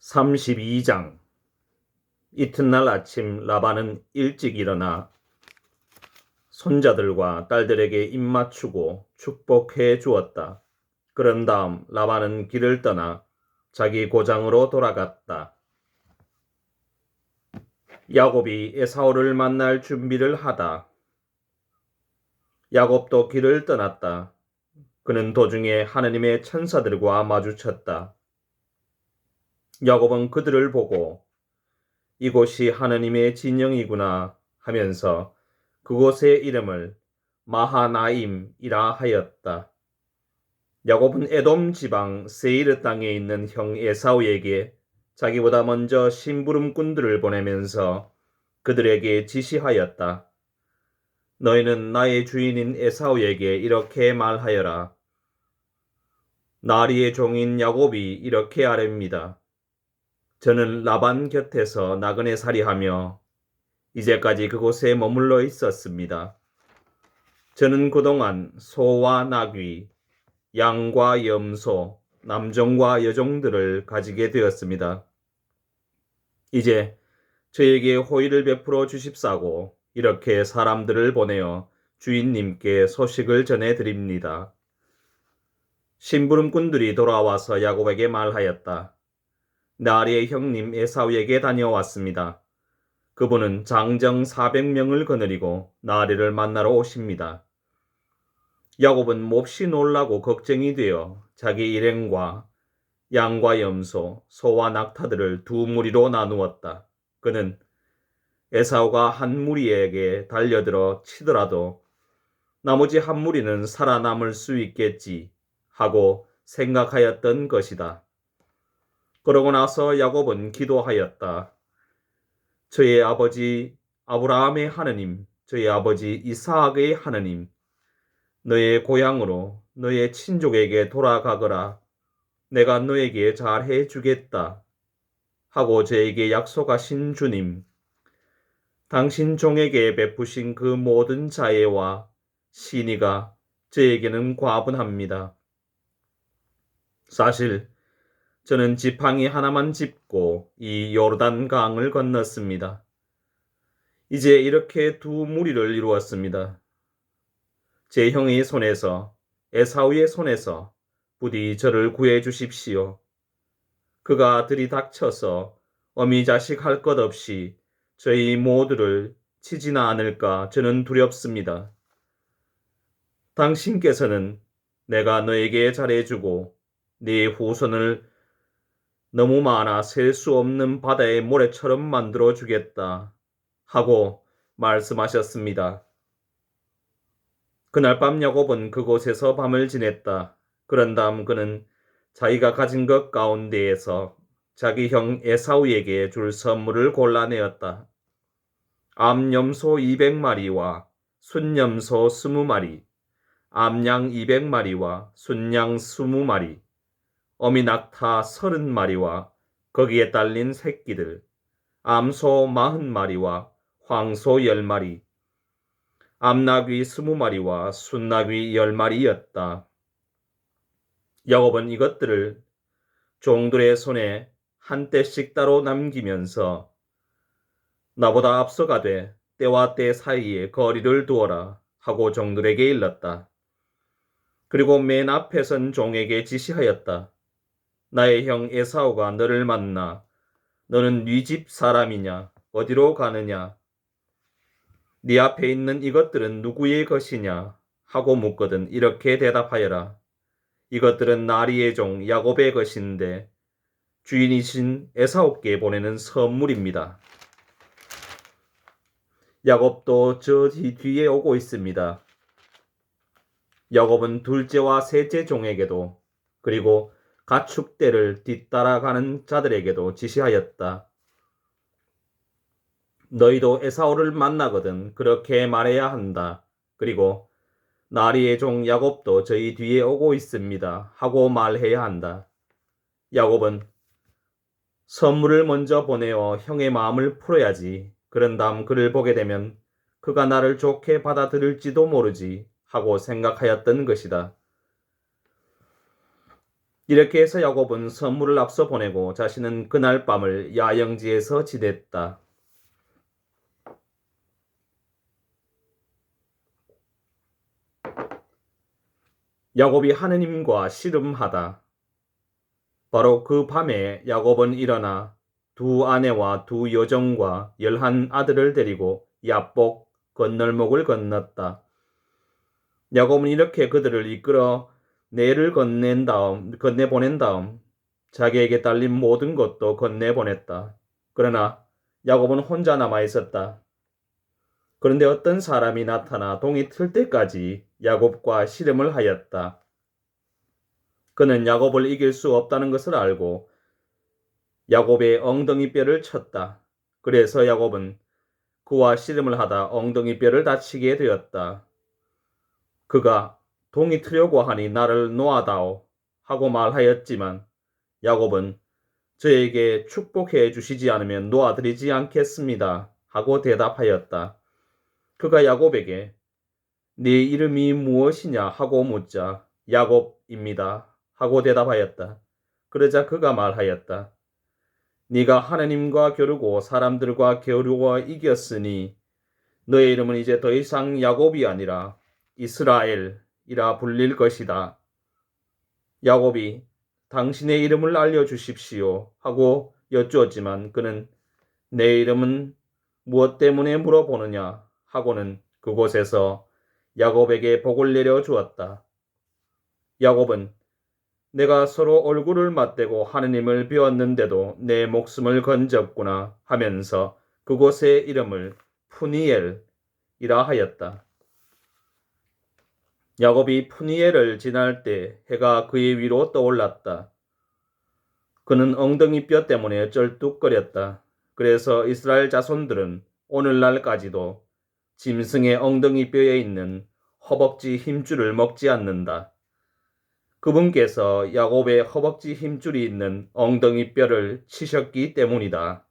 32장 이튿날 아침 라반은 일찍 일어나 손자들과 딸들에게 입맞추고 축복해 주었다. 그런 다음 라반은 길을 떠나 자기 고장으로 돌아갔다. 야곱이 에사오를 만날 준비를 하다. 야곱도 길을 떠났다. 그는 도중에 하느님의 천사들과 마주쳤다. 야곱은 그들을 보고 이곳이 하느님의 진영이구나 하면서 그곳의 이름을 마하나임이라 하였다. 야곱은 에돔 지방 세이르 땅에 있는 형 에사우에게 자기보다 먼저 심부름꾼들을 보내면서 그들에게 지시하였다. 너희는 나의 주인인 에사우에게 이렇게 말하여라. 나리의 종인 야곱이 이렇게 아뢰입니다. 저는 라반 곁에서 나그네 살이하며 이제까지 그곳에 머물러 있었습니다. 저는 그동안 소와 나귀, 양과 염소, 남종과 여종들을 가지게 되었습니다. 이제 저에게 호의를 베풀어 주십사고 이렇게 사람들을 보내어 주인님께 소식을 전해 드립니다. 심부름꾼들이 돌아와서 야곱에게 말하였다. 나리의 형님 에사우에게 다녀왔습니다. 그분은 장정 400명을 거느리고 나리를 만나러 오십니다. 야곱은 몹시 놀라고 걱정이 되어 자기 일행과 양과 염소, 소와 낙타들을 두 무리로 나누었다. 그는 에사우가 한 무리에게 달려들어 치더라도 나머지 한 무리는 살아남을 수 있겠지 하고 생각하였던 것이다. 그러고 나서 야곱은 기도하였다. 저의 아버지 아브라함의 하느님, 저의 아버지 이사학의 하느님, 너의 고향으로 너의 친족에게 돌아가거라. 내가 너에게 잘해 주겠다. 하고 저에게 약속하신 주님, 당신 종에게 베푸신 그 모든 자애와 신의가 저에게는 과분합니다. 사실 저는 지팡이 하나만 짚고 이 요르단 강을 건넜습니다. 이제 이렇게 두 무리를 이루었습니다. 제 형의 손에서 에사우의 손에서 부디 저를 구해 주십시오. 그가 들이닥쳐서 어미 자식 할 것 없이 저희 모두를 치지나 않을까 저는 두렵습니다. 당신께서는 내가 너에게 잘해주고 네 후손을 너무 많아 셀 수 없는 바다의 모래처럼 만들어 주겠다 하고 말씀하셨습니다. 그날 밤 야곱은 그곳에서 밤을 지냈다. 그런 다음 그는 자기가 가진 것 가운데에서 자기 형 에사우에게 줄 선물을 골라내었다. 암염소 200마리와 순염소 20마리, 암양 200마리와 순양 20마리, 어미 낙타 30마리와 거기에 딸린 새끼들, 암소 40마리와 황소 10마리, 암나귀 20마리와 순나귀 10마리였다. 야곱은 이것들을 종들의 손에 한 떼씩 따로 남기면서 나보다 앞서가되 때와 때 사이에 거리를 두어라 하고 종들에게 일렀다. 그리고 맨 앞에 선 종에게 지시하였다. 나의 형 에사오가 너를 만나 너는 네 집 사람이냐 어디로 가느냐 네 앞에 있는 이것들은 누구의 것이냐 하고 묻거든 이렇게 대답하여라 이것들은 나리의 종 야곱의 것인데 주인이신 에사오께 보내는 선물입니다. 야곱도 저 뒤에 오고 있습니다. 야곱은 둘째와 셋째 종에게도 그리고 가축대를 뒤따라가는 자들에게도 지시하였다. 너희도 에사오를 만나거든 그렇게 말해야 한다. 그리고 나리의 종 야곱도 저희 뒤에 오고 있습니다. 하고 말해야 한다. 야곱은 선물을 먼저 보내어 형의 마음을 풀어야지. 그런 다음 그를 보게 되면 그가 나를 좋게 받아들일지도 모르지 하고 생각하였던 것이다. 이렇게 해서 야곱은 선물을 앞서 보내고 자신은 그날 밤을 야영지에서 지냈다. 야곱이 하느님과 씨름하다. 바로 그 밤에 야곱은 일어나 두 아내와 두 여종과 열한 아들을 데리고 야복 건널목을 건넜다. 야곱은 이렇게 그들을 이끌어 내를 건넨 다음 건네 보낸 다음 자기에게 딸린 모든 것도 건네 보냈다. 그러나 야곱은 혼자 남아 있었다. 그런데 어떤 사람이 나타나 동이 틀 때까지 야곱과 씨름을 하였다. 그는 야곱을 이길 수 없다는 것을 알고 야곱의 엉덩이 뼈를 쳤다. 그래서 야곱은 그와 씨름을 하다 엉덩이 뼈를 다치게 되었다. 그가 동이 트려고 하니 나를 놓아다오 하고 말하였지만 야곱은 저에게 축복해 주시지 않으면 놓아드리지 않겠습니다 하고 대답하였다. 그가 야곱에게 네 이름이 무엇이냐 하고 묻자 야곱입니다 하고 대답하였다. 그러자 그가 말하였다. 네가 하나님과 겨루고 사람들과 겨루어 이겼으니 너의 이름은 이제 더 이상 야곱이 아니라 이스라엘 이라 불릴 것이다. 야곱이 당신의 이름을 알려주십시오 하고 여쭈었지만 그는 내 이름은 무엇 때문에 물어보느냐 하고는 그곳에서 야곱에게 복을 내려 주었다. 야곱은 내가 서로 얼굴을 맞대고 하느님을 비웠는데도 내 목숨을 건졌구나 하면서 그곳의 이름을 푸니엘이라 하였다. 야곱이 푸니엘을 지날 때 해가 그의 위로 떠올랐다. 그는 엉덩이 뼈 때문에 쩔뚝거렸다. 그래서 이스라엘 자손들은 오늘날까지도 짐승의 엉덩이 뼈에 있는 허벅지 힘줄을 먹지 않는다. 그분께서 야곱의 허벅지 힘줄이 있는 엉덩이 뼈를 치셨기 때문이다.